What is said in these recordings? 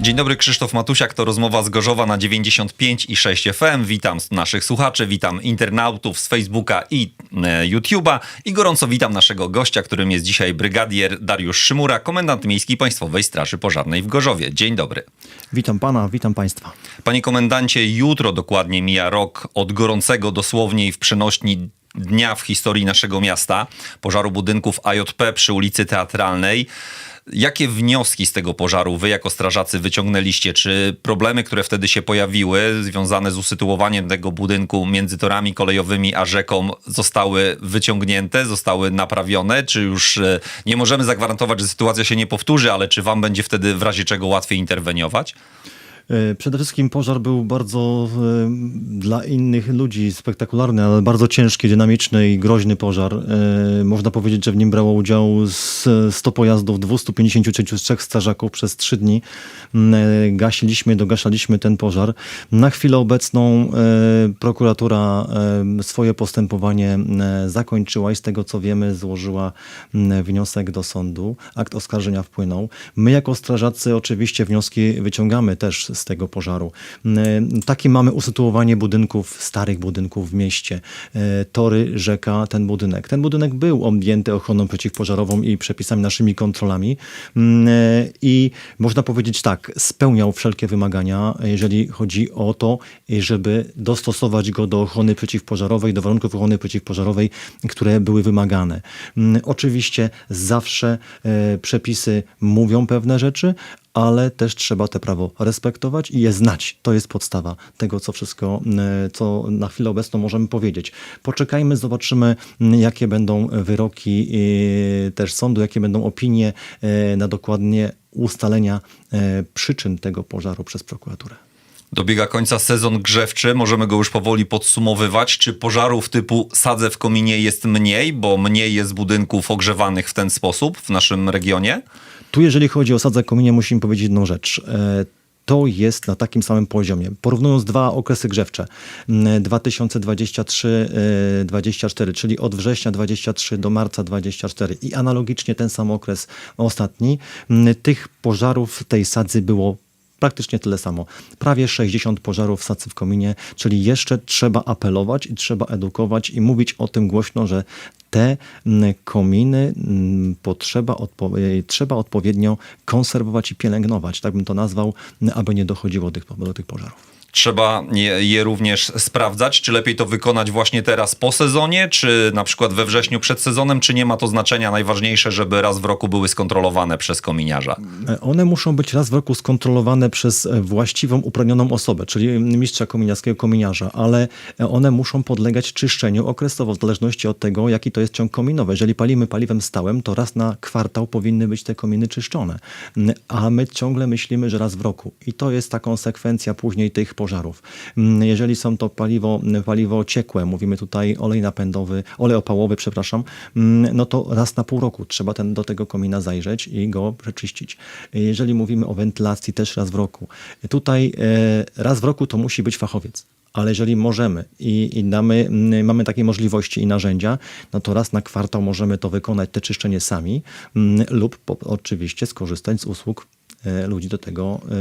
Dzień dobry, Krzysztof Matusiak, to rozmowa z Gorzowa na 95 i 6 FM. Witam naszych słuchaczy, witam internautów z Facebooka i e, YouTube'a i gorąco witam naszego gościa, którym jest dzisiaj brygadier Dariusz Szymura, komendant miejskiej Państwowej Straży Pożarnej w Gorzowie. Dzień dobry. Witam pana, witam państwa. Panie komendancie, jutro dokładnie mija rok od gorącego dosłownie i w przenośni dnia w historii naszego miasta, pożaru budynków AJP przy ulicy Teatralnej. Jakie wnioski z tego pożaru wy jako strażacy wyciągnęliście? Czy problemy, które wtedy się pojawiły, związane z usytuowaniem tego budynku między torami kolejowymi a rzeką, zostały wyciągnięte, zostały naprawione? Czy już e, nie możemy zagwarantować, że sytuacja się nie powtórzy, ale czy wam będzie wtedy w razie czego łatwiej interweniować? E, Przede wszystkim pożar był bardzo e, dla innych ludzi spektakularny, ale bardzo ciężki, dynamiczny i groźny pożar. E, Można powiedzieć, że w nim brało udział z 100 pojazdów, 253 strażaków przez 3 dni. M, e, Gasiliśmy, dogaszaliśmy ten pożar. Na chwilę obecną prokuratura swoje postępowanie zakończyła i z tego co wiemy złożyła m, wniosek do sądu. Akt oskarżenia wpłynął. My jako strażacy oczywiście wnioski wyciągamy też z tego pożaru. M, Takie mamy usytuowanie budynków, starych budynków w mieście. E, Tory, rzeka, ten budynek. Ten budynek był objęty ochroną przeciwpożarową i przepisami naszymi kontrolami M, e, i można powiedzieć tak, spełniał wszelkie wymagania, jeżeli chodzi o to, żeby dostosować go do ochrony przeciwpożarowej, do warunków ochrony przeciwpożarowej, które były wymagane. Mm, Oczywiście zawsze e, przepisy mówią pewne rzeczy, ale też trzeba te prawo respektować i je znać. To jest podstawa tego, co wszystko, e, co na chwilę obecną możemy powiedzieć. Poczekajmy, zobaczymy, jakie będą wyroki e, też sądu, jakie będą opinie e, na dokładnie ustalenia przyczyn tego pożaru przez prokuraturę. Dobiega końca sezon grzewczy, możemy go już powoli podsumowywać. Czy pożarów typu sadzę w kominie jest mniej, bo mniej jest budynków ogrzewanych w ten sposób w naszym regionie? Tu, jeżeli chodzi o sadzę kominie, musimy powiedzieć jedną rzecz. E, To jest na takim samym poziomie. Porównując dwa okresy grzewcze, m, 2023-2024, czyli od września 23 do marca 24 i analogicznie ten sam okres ostatni, m, tych pożarów tej sadzy było praktycznie tyle samo. Prawie 60 pożarów w sadzy w kominie, czyli jeszcze trzeba apelować i trzeba edukować i mówić o tym głośno, że te mm, kominy mm, potrzeba odpo- e, trzeba odpowiednio konserwować i pielęgnować, tak bym to nazwał, m, aby nie dochodziło tych, do tych pożarów. Trzeba je, je również sprawdzać, czy lepiej to wykonać właśnie teraz po sezonie, czy na przykład we wrześniu przed sezonem, czy nie ma to znaczenia. Najważniejsze, żeby raz w roku były skontrolowane przez kominiarza. One muszą być raz w roku skontrolowane przez e, właściwą, uprawnioną osobę, czyli mistrza kominiarskiego, kominiarza, ale e, one muszą podlegać czyszczeniu okresowo, w zależności od tego, jaki to jest ciąg kominowy. Jeżeli palimy paliwem stałym, to raz na kwartał powinny być te kominy czyszczone, a my ciągle myślimy, że raz w roku. I to jest ta konsekwencja później tych pożarów. Mm, Jeżeli są to paliwo, paliwo ciekłe, mówimy tutaj olej napędowy, olej opałowy, przepraszam, mm, no to raz na pół roku trzeba ten, do tego komina zajrzeć i go przeczyścić. Jeżeli mówimy o wentylacji, też raz w roku. Tutaj e, raz w roku to musi być fachowiec. Ale jeżeli możemy i, i damy, mm, mamy takie możliwości i narzędzia, no to raz na kwartał możemy to wykonać, te czyszczenie sami lub po, oczywiście skorzystać z usług ludzi do tego e,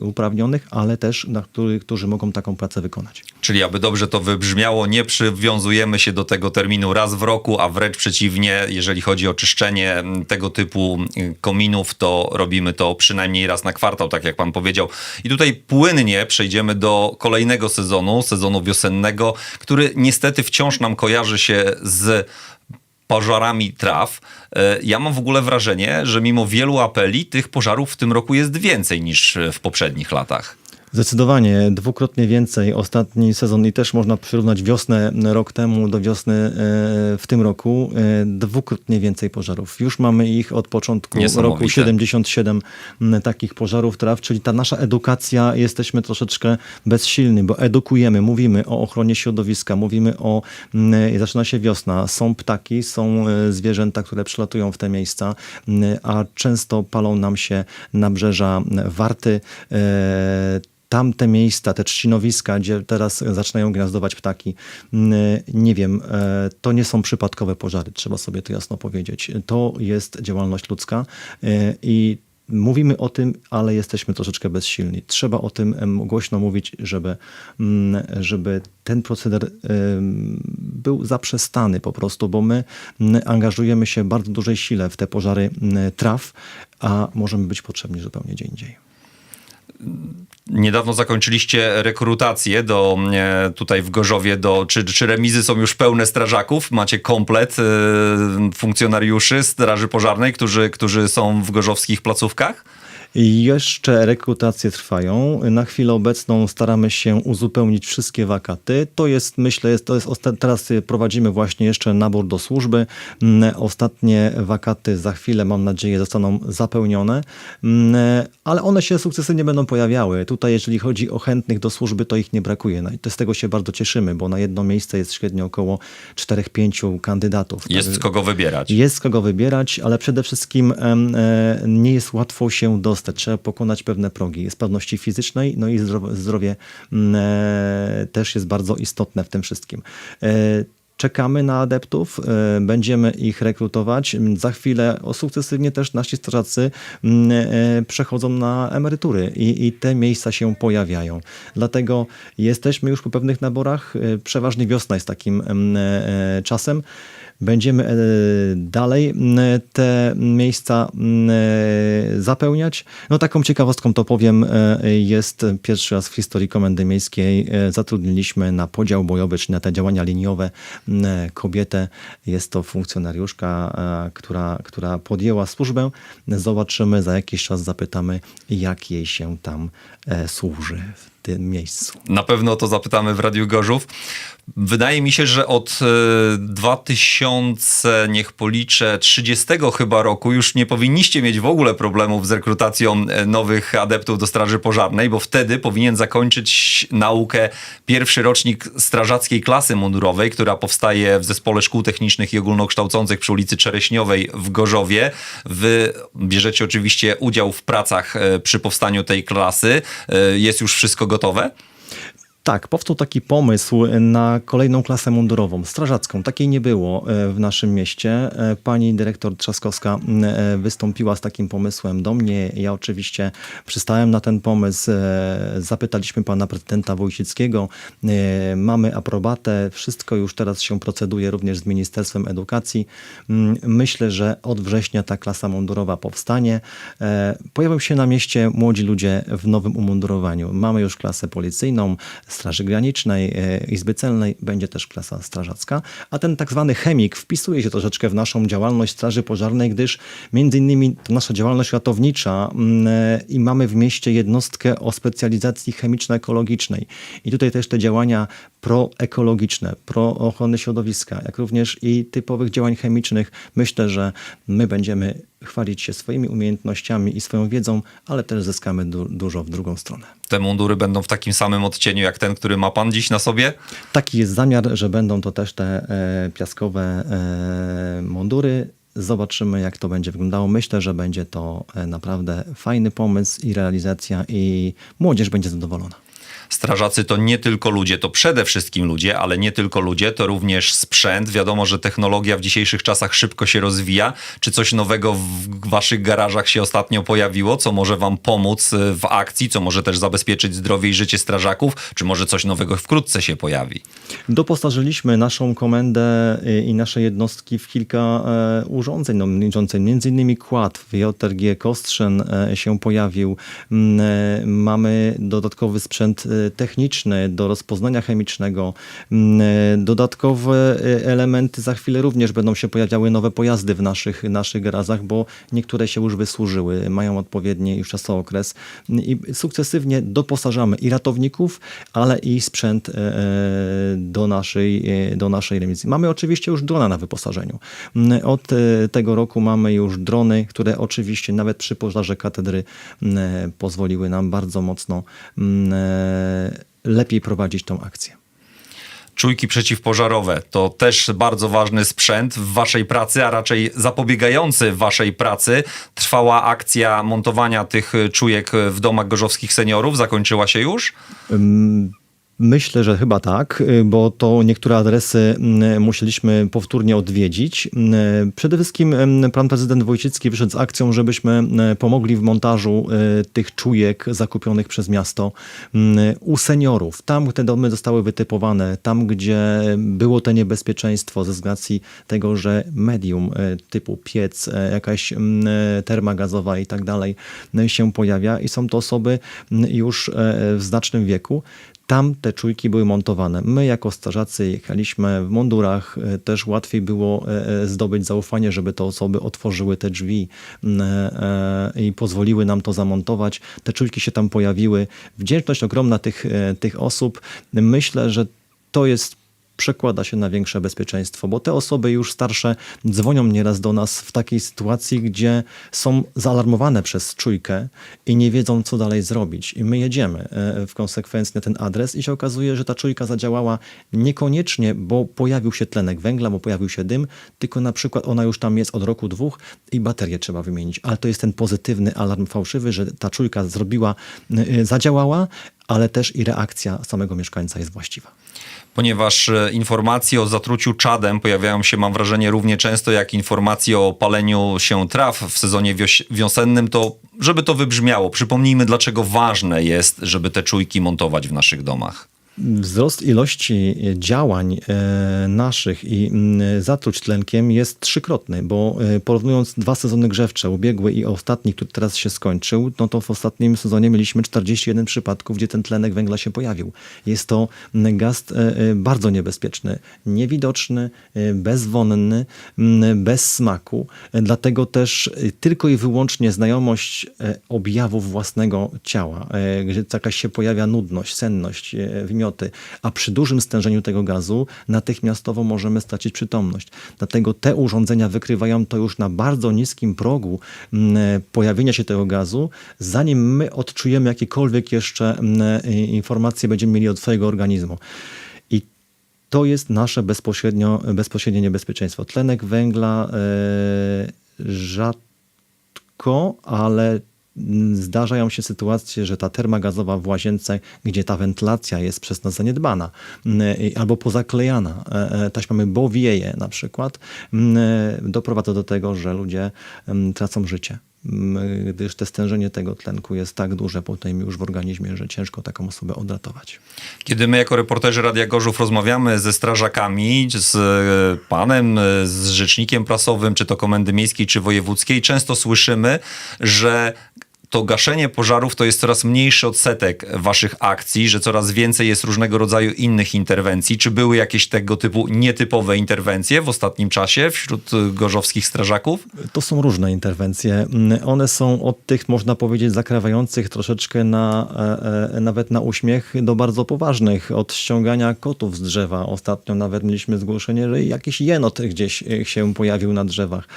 e, uprawnionych, ale też na który, którzy mogą taką pracę wykonać. Czyli aby dobrze to wybrzmiało, nie przywiązujemy się do tego terminu raz w roku, a wręcz przeciwnie, jeżeli chodzi o czyszczenie tego typu kominów, to robimy to przynajmniej raz na kwartał, tak jak pan powiedział. I tutaj płynnie przejdziemy do kolejnego sezonu, sezonu wiosennego, który niestety wciąż nam kojarzy się z pożarami traw. E, Ja mam w ogóle wrażenie, że mimo wielu apeli tych pożarów w tym roku jest więcej niż w poprzednich latach. Zdecydowanie dwukrotnie więcej. Ostatni sezon i też można przyrównać wiosnę rok temu do wiosny e, w tym roku. E, Dwukrotnie więcej pożarów. Już mamy ich od początku roku 77 m, takich pożarów traw, czyli ta nasza edukacja, jesteśmy troszeczkę bezsilni, bo edukujemy, mówimy o ochronie środowiska, mówimy o, zaczyna się wiosna, są ptaki, są e, zwierzęta, które przylatują w te miejsca, a często palą nam się nabrzeża warty, e, tamte miejsca, te trzcinowiska, gdzie teraz zaczynają gniazdować ptaki, m, nie wiem, e, to nie są przypadkowe pożary, trzeba sobie to jasno powiedzieć. To jest działalność ludzka e, i Mówimy o tym, ale jesteśmy troszeczkę bezsilni. Trzeba o tym głośno mówić, żeby, mm, żeby ten proceder był zaprzestany po prostu, bo my mm, angażujemy się bardzo dużej sile w te pożary mm, traw, a możemy być potrzebni zupełnie gdzie indziej. Niedawno zakończyliście rekrutację do, e, tutaj w Gorzowie, do, czy, czy remizy są już pełne strażaków? Macie komplet e, funkcjonariuszy Straży Pożarnej, którzy, którzy są w gorzowskich placówkach? Jeszcze rekrutacje trwają. Na chwilę obecną staramy się uzupełnić wszystkie wakaty. To jest, myślę, jest, to jest teraz prowadzimy właśnie jeszcze nabór do służby. Mm, Ostatnie wakaty za chwilę, mam nadzieję, zostaną zapełnione, Mm, ale one się sukcesywnie będą pojawiały. Tutaj, jeżeli chodzi o chętnych do służby, to ich nie brakuje. No i z tego się bardzo cieszymy, bo na jedno miejsce jest średnio około 4-5 kandydatów. Jest z kogo wybierać. Jest kogo wybierać, ale przede wszystkim e, nie jest łatwo się dostać. Trzeba pokonać pewne progi sprawności fizycznej, no i zdrowie, mm, e, też jest bardzo istotne w tym wszystkim. E, Czekamy na adeptów, e, będziemy ich rekrutować. Za chwilę sukcesywnie też nasi strażacy m, e, przechodzą na emerytury i, i te miejsca się pojawiają. Dlatego jesteśmy już po pewnych naborach. Przeważnie wiosna jest takim e, czasem. Będziemy e, dalej te miejsca e, zapełniać. No taką ciekawostką to powiem, e, jest pierwszy raz w historii Komendy Miejskiej zatrudniliśmy na podział bojowy, czy na te działania liniowe kobietę. Jest to funkcjonariuszka, która, która podjęła służbę. Zobaczymy, za jakiś czas zapytamy, jak jej się tam służy tym miejscu. Na pewno to zapytamy w Radiu Gorzów. Wydaje mi się, że od e, 2000, niech policzę, 30 chyba roku już nie powinniście mieć w ogóle problemów z rekrutacją e, nowych adeptów do Straży Pożarnej, bo wtedy powinien zakończyć naukę pierwszy rocznik strażackiej klasy mundurowej, która powstaje w Zespole Szkół Technicznych i Ogólnokształcących przy ulicy Czereśniowej w Gorzowie. Wy bierzecie oczywiście udział w pracach e, przy powstaniu tej klasy. E, Jest już wszystko gotowe? Tak, powstał taki pomysł na kolejną klasę mundurową, strażacką. Takiej nie było e, w naszym mieście. E, Pani dyrektor Trzaskowska e, wystąpiła z takim pomysłem do mnie. Ja oczywiście przystałem na ten pomysł. Zapytaliśmy pana prezydenta Wojcickiego. E, Mamy aprobatę. Wszystko już teraz się proceduje również z Ministerstwem Edukacji. Myślę, że od września ta klasa mundurowa powstanie. Pojawią się na mieście młodzi ludzie w nowym umundurowaniu. Mamy już klasę policyjną, Straży Granicznej, e, Izby Celnej, będzie też klasa strażacka, a ten tak zwany chemik wpisuje się troszeczkę w naszą działalność Straży Pożarnej, gdyż między innymi nasza działalność ratownicza mm, e, i mamy w mieście jednostkę o specjalizacji chemiczno-ekologicznej. I tutaj też te działania proekologiczne, pro ochrony środowiska, jak również i typowych działań chemicznych, myślę, że my będziemy chwalić się swoimi umiejętnościami i swoją wiedzą, ale też zyskamy du- dużo w drugą stronę. Te mundury będą w takim samym odcieniu jak ten, który ma pan dziś na sobie? Taki jest zamiar, że będą to też te e, piaskowe e, mundury. Zobaczymy, jak to będzie wyglądało. Myślę, że będzie to e, naprawdę fajny pomysł i realizacja, i młodzież będzie zadowolona. Strażacy to nie tylko ludzie, to przede wszystkim ludzie, ale nie tylko ludzie, to również sprzęt. Wiadomo, że technologia w dzisiejszych czasach szybko się rozwija. Czy coś nowego w waszych garażach się ostatnio pojawiło, co może wam pomóc y, w akcji, co może też zabezpieczyć zdrowie i życie strażaków? Czy może coś nowego wkrótce się pojawi? Doposażyliśmy naszą komendę y, i nasze jednostki w kilka e, urządzeń, no, urządzeń, między innymi kład w JRG Kostrzyn e, się pojawił. Mm, e, Mamy dodatkowy sprzęt e, techniczny do rozpoznania chemicznego, mm, e, dodatkowe e, elementy za chwilę również będą się pojawiały nowe pojazdy w naszych, naszych garazach, bo niektóre się już wysłużyły, mają odpowiedni już czasookres i sukcesywnie doposażamy i ratowników, ale i sprzęt e, e, do naszej, e, do naszej remisji. Mamy oczywiście już drona na wyposażeniu. Mm, Od tego roku mamy już drony, które oczywiście nawet przy pożarze katedry mm, pozwoliły nam bardzo mocno mm, lepiej prowadzić tą akcję. Czujki przeciwpożarowe to też bardzo ważny sprzęt w waszej pracy, a raczej zapobiegający waszej pracy. Trwała akcja montowania tych czujek w domach gorzowskich seniorów. Zakończyła się już? Myślę, że chyba tak, y, bo to niektóre adresy mm, musieliśmy powtórnie odwiedzić. Mm, Przede wszystkim mm, pan prezydent Wojcicki wyszedł z akcją, żebyśmy mm, pomogli w montażu y, tych czujek zakupionych przez miasto mm, u seniorów. Tam te domy zostały wytypowane, tam gdzie było to niebezpieczeństwo ze względu tego, że medium y, typu piec, y, jakaś terma gazowa i tak dalej y, się pojawia i są to osoby już w znacznym wieku. Tam te czujki były montowane. My jako strażacy jechaliśmy w mundurach, e, też łatwiej było e, e, zdobyć zaufanie, żeby te osoby otworzyły te drzwi i pozwoliły nam to zamontować. Te czujki się tam pojawiły. Wdzięczność ogromna tych, tych osób. Myślę, że to jest przekłada się na większe bezpieczeństwo, bo te osoby już starsze dzwonią nieraz do nas w takiej sytuacji, gdzie są zaalarmowane przez czujkę i nie wiedzą, co dalej zrobić. I my jedziemy e, w konsekwencji na ten adres i się okazuje, że ta czujka zadziałała niekoniecznie, bo pojawił się tlenek węgla, bo pojawił się dym, tylko na przykład ona już tam jest od roku, dwóch i baterię trzeba wymienić. Ale to jest ten pozytywny alarm fałszywy, że ta czujka zrobiła, e, zadziałała, ale też i reakcja samego mieszkańca jest właściwa. Ponieważ e, informacje o zatruciu czadem pojawiają się, mam wrażenie, równie często jak informacje o paleniu się traw w sezonie wioś- wiosennym, to żeby to wybrzmiało, przypomnijmy, dlaczego ważne jest, żeby te czujki montować w naszych domach. Wzrost ilości działań e, naszych i zatruć tlenkiem jest trzykrotny, bo e, porównując dwa sezony grzewcze, ubiegły i ostatni, który teraz się skończył, no to w ostatnim sezonie mieliśmy 41 przypadków, gdzie ten tlenek węgla się pojawił. Jest to gaz e, e, bardzo niebezpieczny, niewidoczny, e, bezwonny, bez smaku. E, Dlatego też e, tylko i wyłącznie znajomość e, objawów własnego ciała, e, gdzie jakaś się pojawia nudność, senność, e, wymioty, a przy dużym stężeniu tego gazu natychmiastowo możemy stracić przytomność. Dlatego te urządzenia wykrywają to już na bardzo niskim progu mm, e, pojawienia się tego gazu, zanim my odczujemy jakiekolwiek jeszcze mm, e, informacje będziemy mieli od swojego organizmu. I to jest nasze bezpośrednio, bezpośrednie niebezpieczeństwo. Tlenek węgla e, rzadko, ale zdarzają się sytuacje, że ta terma gazowa w łazience, gdzie ta wentylacja jest przez nas zaniedbana mm, albo pozaklejana e, e, taśmami, bo wieje na przykład, mm, doprowadza do tego, że ludzie mm, tracą życie. Mm, Gdyż te stężenie tego tlenku jest tak duże potem już w organizmie, że ciężko taką osobę odratować. Kiedy my jako reporterzy Radia Gorzów rozmawiamy ze strażakami, z e, panem, z rzecznikiem prasowym, czy to Komendy Miejskiej, czy Wojewódzkiej, często słyszymy, że to gaszenie pożarów to jest coraz mniejszy odsetek waszych akcji, że coraz więcej jest różnego rodzaju innych interwencji. Czy były jakieś tego typu nietypowe interwencje w ostatnim czasie wśród e, gorzowskich strażaków? To są różne interwencje. Mm, One są od tych, można powiedzieć, zakrawających troszeczkę na, e, e, nawet na uśmiech do bardzo poważnych. Od ściągania kotów z drzewa. Ostatnio nawet mieliśmy zgłoszenie, że jakiś jenot gdzieś e, się pojawił na drzewach.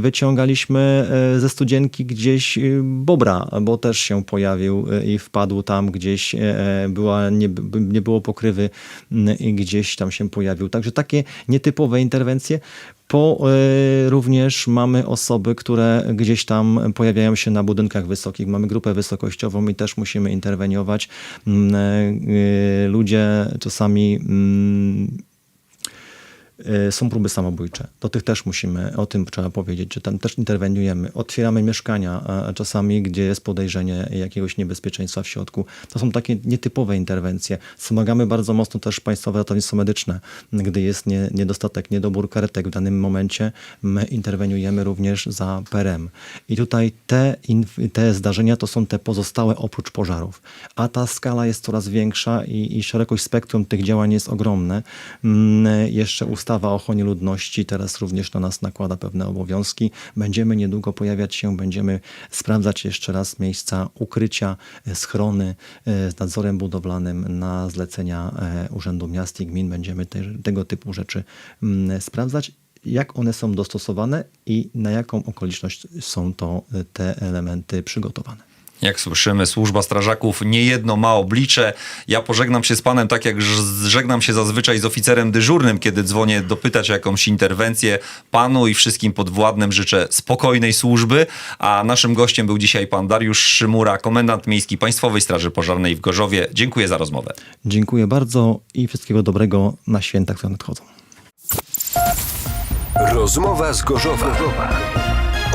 Wyciągaliśmy ze studzienki gdzieś e, bobra, bo też się pojawił e, i wpadł tam gdzieś, e, była, nie, nie było pokrywy mm, i gdzieś tam się pojawił. Także takie nietypowe interwencje. Po e, również mamy osoby, które gdzieś tam pojawiają się na budynkach wysokich. Mamy grupę wysokościową i też musimy interweniować. E, e, ludzie czasami E, Są próby samobójcze. Do tych też musimy, o tym trzeba powiedzieć, że tam też interweniujemy. Otwieramy mieszkania czasami, gdzie jest podejrzenie jakiegoś niebezpieczeństwa w środku. To są takie nietypowe interwencje. Wspomagamy bardzo mocno też Państwowe Ratownictwo Medyczne. Gdy jest nie, niedostatek, niedobór karetek w danym momencie, my interweniujemy również za PRM. I tutaj te, te zdarzenia to są te pozostałe oprócz pożarów. A ta skala jest coraz większa i, i szerokość spektrum tych działań jest ogromne. Mm, Jeszcze ustawa o ochronie ludności teraz również na nas nakłada pewne obowiązki. Będziemy niedługo pojawiać się, będziemy sprawdzać jeszcze raz miejsca ukrycia, e, schrony e, z nadzorem budowlanym na zlecenia e, Urzędu Miast i Gmin. Będziemy te, tego typu rzeczy mm, sprawdzać jak one są dostosowane i na jaką okoliczność są to te elementy przygotowane. Jak słyszymy, służba strażaków niejedno ma oblicze. Ja pożegnam się z panem tak, jak żegnam się zazwyczaj z oficerem dyżurnym, kiedy dzwonię dopytać o jakąś interwencję. Panu i wszystkim podwładnym życzę spokojnej służby, a naszym gościem był dzisiaj pan Dariusz Szymura, komendant miejski Państwowej Straży Pożarnej w Gorzowie. Dziękuję za rozmowę. Dziękuję bardzo i wszystkiego dobrego na święta, które nadchodzą. Rozmowa z Gorzowa.